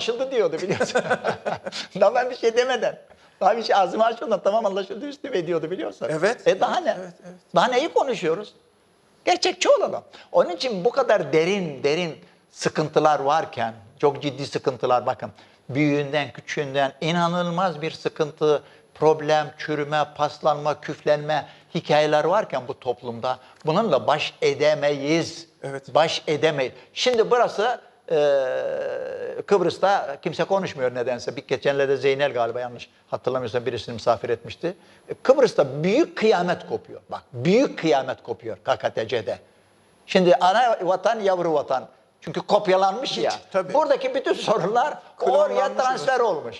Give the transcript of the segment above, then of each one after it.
anlaşıldı diyordu biliyorsun. daha ben bir şey demeden. Daha bir şey ağzımı açmadan tamam anlaşıldı üstüme diyordu biliyorsun. Evet, E daha ne? evet, evet. Daha neyi konuşuyoruz? Gerçekçi olalım. Onun için bu kadar derin derin sıkıntılar varken, çok ciddi sıkıntılar bakın. Büyüğünden, küçüğünden inanılmaz bir sıkıntı, problem, çürüme, paslanma, küflenme hikayeler varken bu toplumda bununla baş edemeyiz. Evet. Baş edemeyiz. Şimdi burası e, Kıbrıs'ta kimse konuşmuyor nedense. Bir geçenlerde Zeynel galiba yanlış hatırlamıyorsam birisini misafir etmişti. E, Kıbrıs'ta büyük kıyamet kopuyor. Bak büyük kıyamet kopuyor KKTC'de. Şimdi ana vatan yavru vatan. Çünkü kopyalanmış ya. tabii. Buradaki bütün sorunlar oraya transfer olmuş.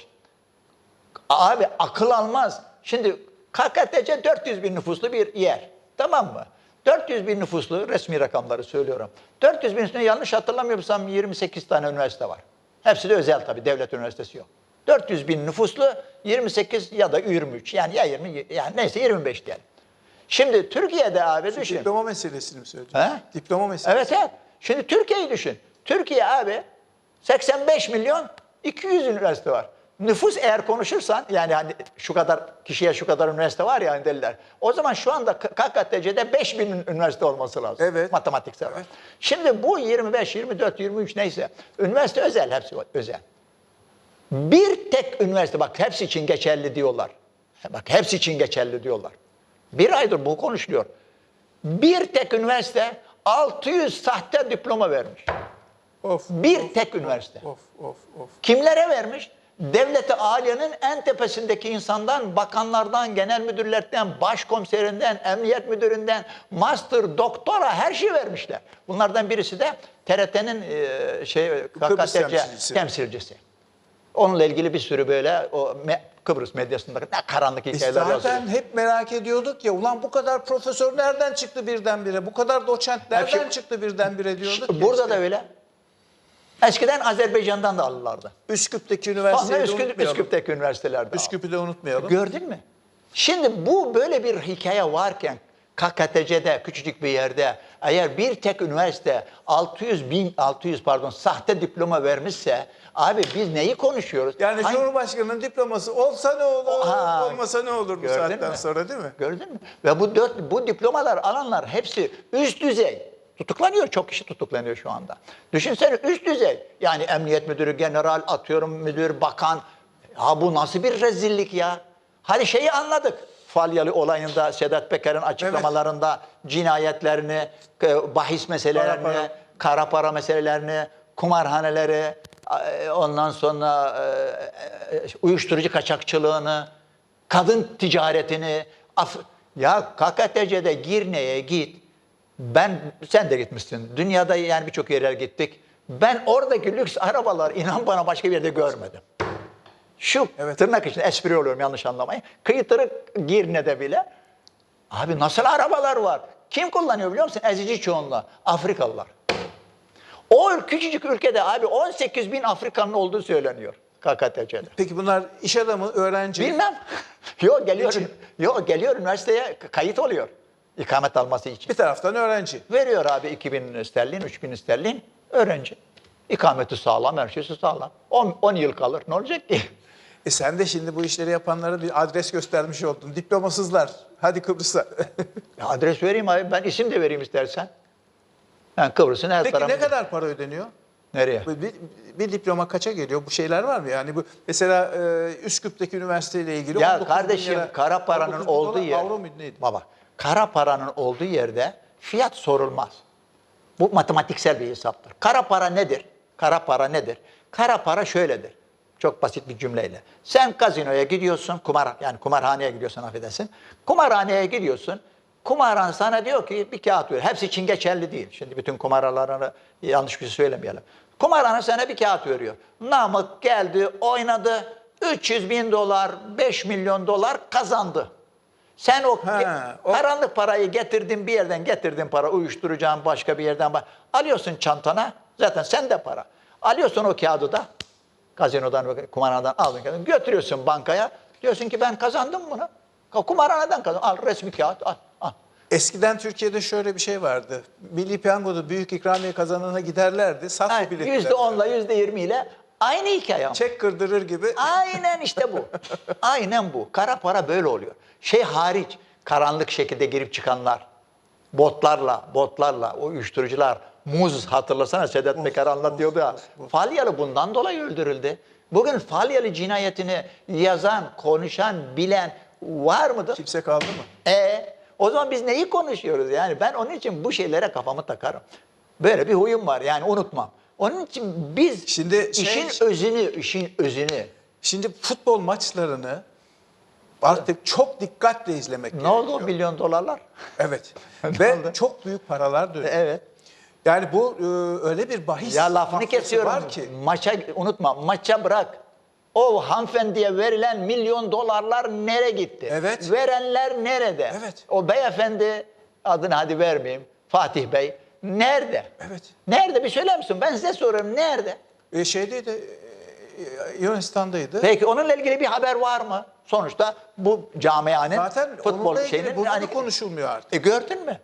Abi akıl almaz. Şimdi KKTC 400 bin nüfuslu bir yer. Tamam mı? 400 bin nüfuslu resmi rakamları söylüyorum. 400 bin üstüne yanlış hatırlamıyorsam 28 tane üniversite var. Hepsi de özel tabii devlet üniversitesi yok. 400 bin nüfuslu 28 ya da 23 yani ya 20 yani neyse 25 diyelim. Şimdi Türkiye'de abi düşün. Diploma meselesini mi söyledin? He? Diploma meselesi. Evet evet. Şimdi Türkiye'yi düşün. Türkiye abi 85 milyon 200 üniversite var. Nüfus eğer konuşursan yani hani şu kadar kişiye şu kadar üniversite var ya hani deliler. O zaman şu anda KKTC'de 5 bin üniversite olması lazım. Evet. Matematiksel olarak. Şimdi bu 25, 24, 23 neyse. Üniversite özel hepsi özel. Bir tek üniversite bak hepsi için geçerli diyorlar. Bak hepsi için geçerli diyorlar. Bir aydır bu konuşuluyor. Bir tek üniversite 600 sahte diploma vermiş. Of. Bir tek üniversite. Of of of. Kimlere vermiş? Devleti aliyenin en tepesindeki insandan, bakanlardan, genel müdürlerden, başkomiserinden, emniyet müdüründen, master, doktora her şey vermişler. Bunlardan birisi de TRT'nin e, şey KKTC temsilcisi. temsilcisi. Onunla ilgili bir sürü böyle o me- Kıbrıs medyasında ne karanlık hikayeler yazıyor. zaten hep merak ediyorduk ya ulan bu kadar profesör nereden çıktı birdenbire? Bu kadar doçent nereden Hepsi- çıktı birdenbire diyorduk ya Burada işte. da öyle. Eskiden Azerbaycan'dan da alırlardı. Üsküp'teki üniversiteyi de Üsküp, unutmayalım. Üsküp'teki üniversitelerde. Üsküp'ü de unutmayalım. Gördün mü? Şimdi bu böyle bir hikaye varken KKTC'de küçücük bir yerde eğer bir tek üniversite 600 bin 600 pardon sahte diploma vermişse abi biz neyi konuşuyoruz? yani Hangi- Cumhurbaşkanı'nın diploması olsa ne olur, Ha, olmasa ne olur bu gördün saatten mü? sonra değil mi? Gördün mü? Ve bu dört bu diplomalar alanlar hepsi üst düzey. Tutuklanıyor çok kişi tutuklanıyor şu anda. Düşünsene üst düzey. Yani emniyet müdürü, general, atıyorum müdür, bakan. Ya bu nasıl bir rezillik ya? Hadi şeyi anladık. Falyalı olayında Sedat Peker'in açıklamalarında cinayetlerini, e, bahis meselelerini, Kara kara para. para, meselelerini, kumarhaneleri, e, ondan sonra e, uyuşturucu kaçakçılığını, kadın ticaretini, ya KKTC'de Girne'ye git. Ben sen de gitmişsin. Dünyada yani birçok yerlere gittik. Ben oradaki lüks arabalar inan bana başka bir yerde görmedim. Şu Evet. tırnak içinde espri oluyorum yanlış anlamayın. Kıytırık Girne'de bile abi nasıl arabalar var? Kim kullanıyor biliyor musun? Ezici çoğunluğu. Afrikalılar. O küçücük ülkede abi 18 bin Afrikanlı olduğu söyleniyor KKTC'de. Peki bunlar iş adamı, öğrenci. Bilmem. Yok geliyor. Yok geliyor üniversiteye kayıt oluyor. İkamet alması için. Bir taraftan öğrenci. Veriyor abi 2000 sterlin, 3000 sterlin öğrenci. İkameti sağlam, her şeysi sağlam. 10, 10 yıl kalır. Ne olacak ki? E sen de şimdi bu işleri yapanlara bir adres göstermiş oldun. Diplomasızlar. Hadi Kıbrıs'a. Adres vereyim abi. Ben isim de vereyim istersen. Yani Kıbrıs'ın her Peki tarafı. ne kadar para ödeniyor? Nereye? Bir, bir diploma kaça geliyor? Bu şeyler var mı? Yani bu mesela e, Üsküp'teki üniversiteyle ilgili Ya 19 bin kardeşim lira- kara paranın 19 bin olduğu yer. Avro muydu neydi? Baba kara paranın olduğu yerde fiyat sorulmaz. Bu matematiksel bir hesaptır. Kara para nedir? Kara para nedir? Kara para şöyledir. Çok basit bir cümleyle. Sen gazinoya gidiyorsun, kumar yani kumarhaneye gidiyorsun affedersin. Kumarhaneye gidiyorsun. Kumarhan sana diyor ki bir kağıt ver. Hepsi için geçerli değil. Şimdi bütün kumarhalarını yanlış bir şey söylemeyelim. Kumarhane sana bir kağıt veriyor. Namık geldi, oynadı. 300 bin dolar, 5 milyon dolar kazandı. Sen o, Ha, o- karanlık parayı getirdin bir yerden getirdin para uyuşturacağın başka bir yerden. Alıyorsun çantana zaten sen de para. Alıyorsun o kağıdı da gazinodan kumarhanadan aldın kağıdı, götürüyorsun bankaya. Diyorsun ki ben kazandım bunu. Kumarhaneden kazandım. Al resmi kağıt al. Eskiden Türkiye'de şöyle bir şey vardı. Milli Piyango'da büyük ikramiye kazanana giderlerdi. Yani biletler. Yüzde onla yüzde yirmi ile Aynı hikaye ama. Çek kırdırır gibi. Aynen işte bu. Aynen bu. Kara para böyle oluyor. Şey hariç karanlık şekilde girip çıkanlar. Botlarla, botlarla, o uyuşturucular, muz hatırlasana Sedat Peker anlatıyordu ya. Falyalı bundan dolayı öldürüldü. Bugün Falyalı cinayetini yazan, konuşan, bilen var mıdır? Kimse kaldı mı? E o zaman biz neyi konuşuyoruz yani? Ben onun için bu şeylere kafamı takarım. Böyle bir huyum var yani unutmam. Onun için biz Şimdi şey- işin özünü, işin özünü Şimdi futbol maçlarını artık çok dikkatle izlemek Ne gerekiyor. oldu o milyon dolarlar? Evet. Ne Ve oldu? çok büyük paralar dönüyor. Evet. Yani bu e, öyle bir bahis Ya lafını kesiyorum. var ki. Maça unutma. Maça bırak. O hanımefendiye verilen milyon dolarlar nereye gitti? Evet. Verenler nerede? Evet. O beyefendi adını hadi vermeyeyim. Fatih Bey nerede? Evet. Nerede bir söyler misin? Ben size soruyorum nerede? E, şeydeydi, e, Yunanistan'daydı. Peki onunla ilgili bir haber var mı? Sonuçta bu camianın Zaten futbol şeyinin burada hani- konuşulmuyor artık. E gördün mü?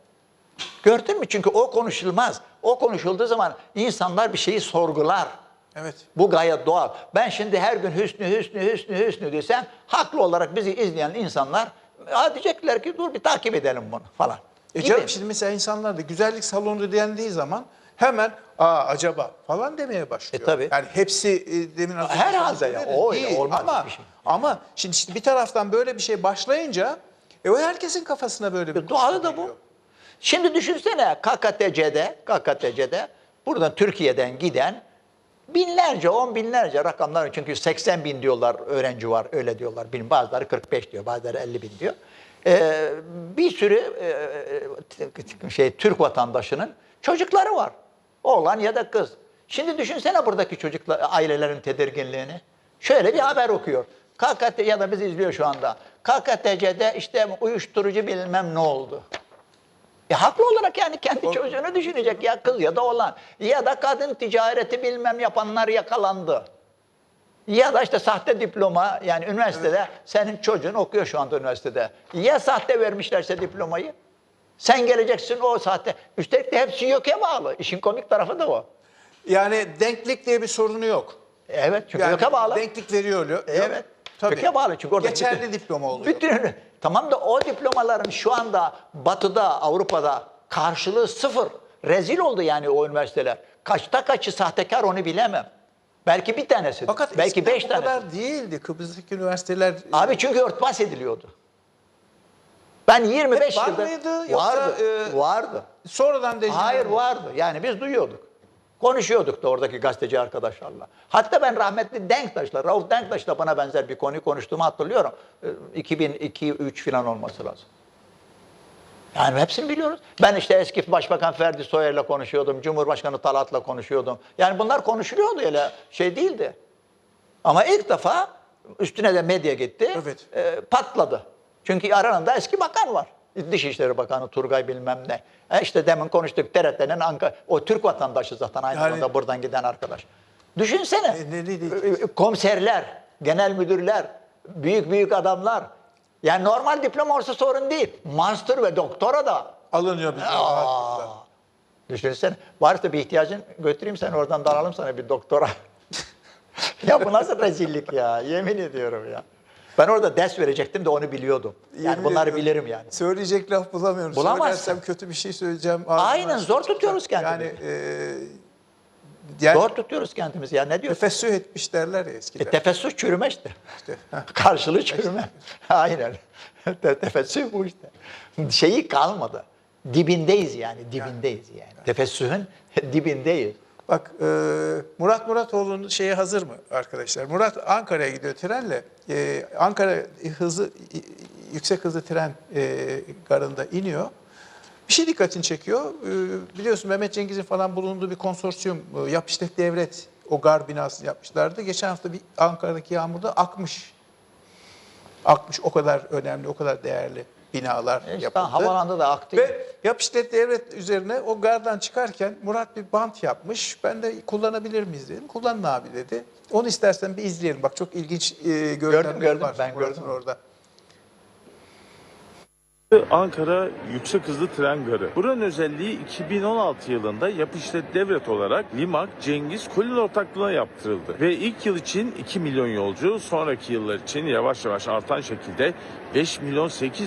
Gördün mü? Çünkü o konuşulmaz. O konuşulduğu zaman insanlar bir şeyi sorgular. Evet. Bu gayet doğal. Ben şimdi her gün Hüsnü, Hüsnü, Hüsnü, Hüsnü desem haklı olarak bizi izleyen insanlar ha diyecekler ki dur bir takip edelim bunu falan. E Gibi. canım şimdi mesela insanlar da güzellik salonu dendiği zaman hemen aa acaba falan demeye başlıyor. E, tabii. Yani hepsi e, demin az Herhalde ya, o öyle, değil. olmaz ama, bir şey. Ama şimdi işte bir taraftan böyle bir şey başlayınca e, o herkesin kafasına böyle bir E, Doğalı da geliyor. bu. Şimdi düşünsene KKTC'de, KKTC'de buradan Türkiye'den giden binlerce, on binlerce rakamlar çünkü 80 bin diyorlar öğrenci var öyle diyorlar. Bilin bazıları 45 diyor, bazıları 50 bin diyor. Ee, bir sürü e, şey Türk vatandaşının çocukları var. Oğlan ya da kız. Şimdi düşünsene buradaki çocuklar, ailelerin tedirginliğini. Şöyle bir haber okuyor. KKT ya da bizi izliyor şu anda. KKTC'de işte uyuşturucu bilmem ne oldu. E haklı olarak yani kendi çocuğunu düşünecek ya kız ya da oğlan. Ya da kadın ticareti bilmem yapanlar yakalandı. Ya da işte sahte diploma yani üniversitede senin çocuğun okuyor şu anda üniversitede. Ya sahte vermişlerse diplomayı? Sen geleceksin o sahte. Üstelik de hepsi YÖK'e bağlı. İşin komik tarafı da o. Yani denklik diye bir sorunu yok. Evet çünkü Yani YÖK'e bağlı. Denklik veriyor. Evet. Tabii. YÖK'e bağlı çünkü orada Geçerli bütün- diploma oluyor. Bütün, tamam da o diplomaların şu anda Batı'da, Avrupa'da karşılığı sıfır. Rezil oldu yani o üniversiteler. Kaçta kaçı sahtekar onu bilemem. Belki bir tanesi. Fakat belki beş bu tanesi. kadar değildi. Kıbrıs'taki üniversiteler Abi çünkü örtbas ediliyordu. Ben 25 Var yılda... mıydı yoksa, Vardı. e, vardı. sonradan değişti. Hayır vardı. Yani biz duyuyorduk. Konuşuyorduk da oradaki gazeteci arkadaşlarla. Hatta ben rahmetli Denktaş'la, Rauf Denktaş'la bana benzer bir konuyu konuştuğumu hatırlıyorum. Ee, 2002-3 falan olması lazım. Yani hepsini biliyoruz. Ben işte eski Başbakan Ferdi Soyer'le konuşuyordum, Cumhurbaşkanı Talat'la konuşuyordum. Yani bunlar konuşuluyordu öyle şey değildi. Ama ilk defa üstüne de medya gitti, Evet. e, patladı. Çünkü aralarında eski bakan var. Dışişleri Bakanı Turgay bilmem ne. E işte demin konuştuk TRT'nin Ankara, o Türk vatandaşı zaten aynı Yani- zamanda buradan giden arkadaş. Düşünsene, E, ne- ne diyeceğiz? e, komiserler, genel müdürler, büyük büyük adamlar. Yani normal diploma olsa sorun değil. Master ve doktora da. Alınıyor rahatlıkla. düşünsene. Varsa bir ihtiyacın götüreyim seni oradan da alalım sana bir doktora. ya bu nasıl rezillik ya? Yemin ediyorum ya. Ben orada ders verecektim de onu biliyordum. Yani Yemin bunları ediyorum. bilirim yani. Söyleyecek laf bulamıyorum. Bulamazsın. Söylersem kötü bir şey söyleyeceğim. ağzımdan Aynen, zor çıkacak. tutuyoruz kendimizi. Yani, e, yani Zor tutuyoruz kendimizi ya ne diyorsun? tefessüh etmiş derler ya E, eskiden. tefessüh çürüme işte. İşte, heh. Karşılığı çürüme. Aynen. Te- Tefessüh bu işte. Şeyi kalmadı. Dibindeyiz yani, dibindeyiz yani. Tefessühün dibindeyiz. Bak e, Murat Muratoğlu'nun şeyi hazır mı arkadaşlar? Murat Ankara'ya gidiyor trenle. E, Ankara hızlı yüksek hızlı tren e, garında iniyor. Bir şey dikkatini çekiyor. E, biliyorsun Mehmet Cengiz'in falan bulunduğu bir konsorsiyum e, yap işlet devlet o gar binasını yapmışlardı. Geçen hafta bir Ankara'daki yağmurda akmış. Akmış o kadar önemli, o kadar değerli binalar işte yapıldı. havalanda da aktı. Ve yap devlet üzerine o gardan çıkarken Murat bir bant yapmış. Ben de kullanabilir miyiz dedim. Kullanın abi dedi. Onu istersen bir izleyelim. Bak çok ilginç e, görüntüler gördüm, var. ben Murat'ın gördüm. orada. Ankara Yüksek Hızlı Tren Garı. Buranın özelliği 2016 yılında yap işlet devlet olarak Limak Cengiz Kolin ortaklığına yaptırıldı. Ve ilk yıl için 2 milyon yolcu, sonraki yıllar için yavaş yavaş artan şekilde 5 milyon 8